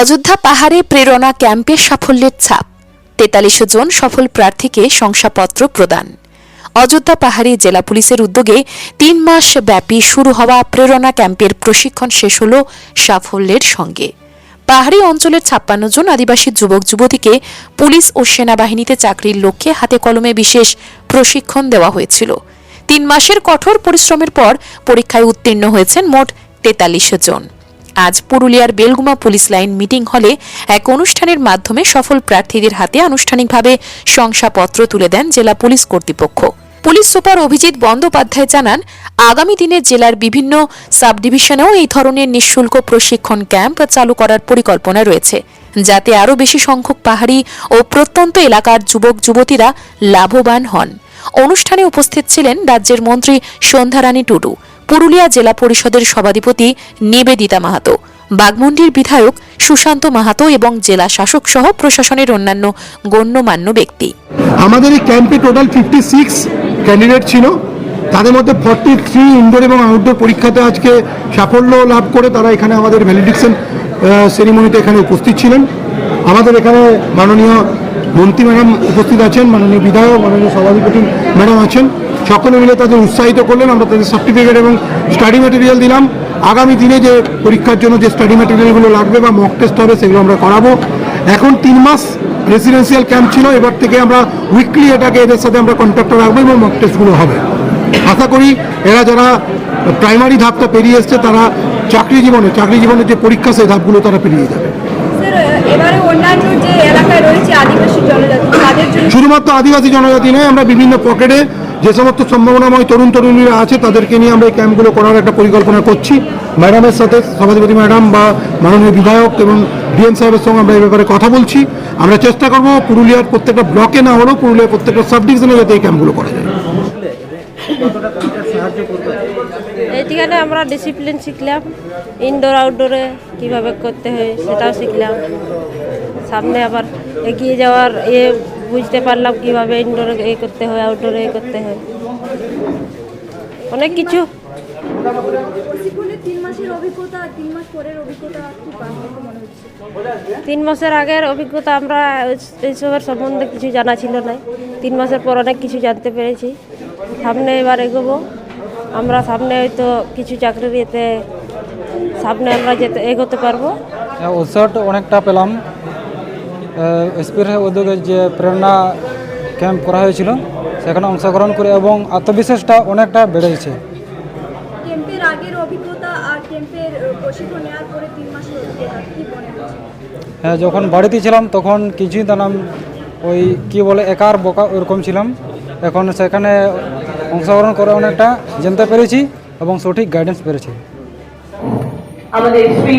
অযোধ্যা পাহাড়ে প্রেরণা ক্যাম্পের সাফল্যের ছাপ। তেতাল্লিশ জন সফল প্রার্থীকে শংসাপত্র প্রদান। অযোধ্যা পাহাড়ি জেলা পুলিশের উদ্যোগে তিন মাস ব্যাপী শুরু হওয়া প্রেরণা ক্যাম্পের প্রশিক্ষণ শেষ হল সাফল্যের সঙ্গে। পাহাড়ি অঞ্চলের ছাপ্পান্ন জন আদিবাসী যুবক যুবতীকে পুলিশ ও সেনাবাহিনীতে চাকরির লক্ষ্যে হাতে কলমে বিশেষ প্রশিক্ষণ দেওয়া হয়েছিল। তিন মাসের কঠোর পরিশ্রমের পর পরীক্ষায় উত্তীর্ণ হয়েছেন মোট তেতাল্লিশ জন। আজ পুরুলিয়ার বেলগুমা পুলিশ লাইন মিটিং হলে এক অনুষ্ঠানের মাধ্যমে সফল প্রার্থীদের হাতে আনুষ্ঠানিকভাবে শংসাপত্র তুলে দেন জেলা পুলিশ কর্তৃপক্ষ। পুলিশ সুপার অভিজিৎ বন্দ্যোপাধ্যায় জানান, আগামী দিনে জেলার বিভিন্ন সাব ডিভিশনেও এই ধরনের নিঃশুল্ক প্রশিক্ষণ ক্যাম্প চালু করার পরিকল্পনা রয়েছে, যাতে আরও বেশি সংখ্যক পাহাড়ি ও প্রত্যন্ত এলাকার যুবক, যুবতীরা লাভবান হন। অনুষ্ঠানে উপস্থিত ছিলেন রাজ্যের মন্ত্রী সন্ধ্যারানী টুডু পুরুলিয়া জেলা পরিষদের সভাধিপতি নিবেদিতা মাহাতো, বাগমুন্ডির বিধায়ক সুশান্ত মাহাতো এবং জেলা শাসক সহ প্রশাসনের অন্যান্য গণ্যমান্য ব্যক্তি। আমাদের এই ক্যাম্পে টোটাল ফিফটি সিক্স ক্যান্ডিডেট ছিল। তাদের মধ্যে ফর্টি থ্রি ইনডোর এবং আউটডোর পরীক্ষাতে আজকে সাফল্য লাভ করে তারা এখানে আমাদের ভ্যালিডিকশন সেরিমনিতে এখানে উপস্থিত ছিলেন। আমাদের এখানে মাননীয় মন্ত্রী ম্যাডাম উপস্থিত আছেন, মাননীয় বিধায়ক, মাননীয় সভাধিপতি ম্যাডাম আছেন। সকলে মিলে তাদের উৎসাহিত করলেন। আমরা তাদের সার্টিফিকেট এবং স্টাডি ম্যাটেরিয়াল দিলাম। আগামী দিনে যে পরীক্ষার জন্য যে স্টাডি ম্যাটেরিয়ালগুলো লাগবে বা মক টেস্ট হবে সেগুলো আমরা করাবো। এখন তিন মাস রেসিডেন্সিয়াল ক্যাম্প ছিল এবার থেকে আমরা উইকলি এটাকে এদের সাথে আমরা কন্ট্যাক্টে রাখব এবং মক টেস্টগুলো হবে। আশা করি এরা যারা প্রাইমারি ধাপটা পেরিয়ে এসছে তারা চাকরি জীবনে চাকরি জীবনের যে পরীক্ষা সেই ধাপগুলো তারা পেরিয়ে যাবে। এবারে অন্যান্য যে এলাকায় রয়েছে আদিবাসী জনজাতি শুধুমাত্র আদিবাসী জনজাতি নয় আমরা বিভিন্ন পকেটে যে সমস্ত সম্ভাবনাময় তরুণ তরুণীরা আছে, তাদেরকে নিয়ে আমরা এই ক্যাম্পগুলো করার একটা পরিকল্পনা করছি। ম্যাডামের সাথে সভাধিপতি ম্যাডাম বা মাননীয় বিধায়ক এবং ডিএম সাহেবের সঙ্গে আমরা এই ব্যাপারে কথা বলছি। আমরা চেষ্টা করব পুরুলিয়ার প্রত্যেকটা ব্লকে না হলেও পুরুলিয়ার প্রত্যেকটা সাব ডিভিশনে যাতে এই ক্যাম্পগুলো করা যায়। এইখানে আমরা ডিসিপ্লিন শিখলাম ইনডোর আউটডোরে কীভাবে করতে হয় সেটাও শিখলাম। সামনে আবার এগিয়ে যাওয়ার এ বুঝতে পারলাম কীভাবে ইনডোরে এ করতে হয় আউটডোরে এ করতে হয়। অনেক কিছু। তিন মাসের অভিজ্ঞতা আর তিন মাস পরের অভিজ্ঞতা কি পার্থক্য মনে হচ্ছে। তিন মাসের আগের অভিজ্ঞতা আমরা এইসবের সম্বন্ধে কিছু জানা ছিল না। তিন মাসের পর অনেক কিছু জানতে পেরেছি। সামনে এবার এগোবো। আমরা সামনে হয়তো কিছু চাকরির এতে সামনে আমরা যেতে এগোতে পারব। উৎসাহটা অনেকটা পেলাম। এসপির উদ্যোগে যে প্রেরণা ক্যাম্প করা হয়েছিল সেখানে অংশগ্রহণ করে এবং আত্মবিশ্বাসটা অনেকটা বেড়েছে ক্যাম্পের আগের অভিজ্ঞতা আর ক্যাম্পের প্রশিক্ষণ নেওয়ার পরে তিন মাসের অভিজ্ঞতা কি হচ্ছে? হ্যাঁ যখন বাড়িতে ছিলাম তখন কিছুই জানাম ওই কি বলে একার বোকা ওরকম ছিলাম। এখন সেখানে অংশগ্রহণ করে অনেকটা জানতে পেরেছি এবং সঠিক গাইডেন্স পেরেছি। আমাদের শ্রী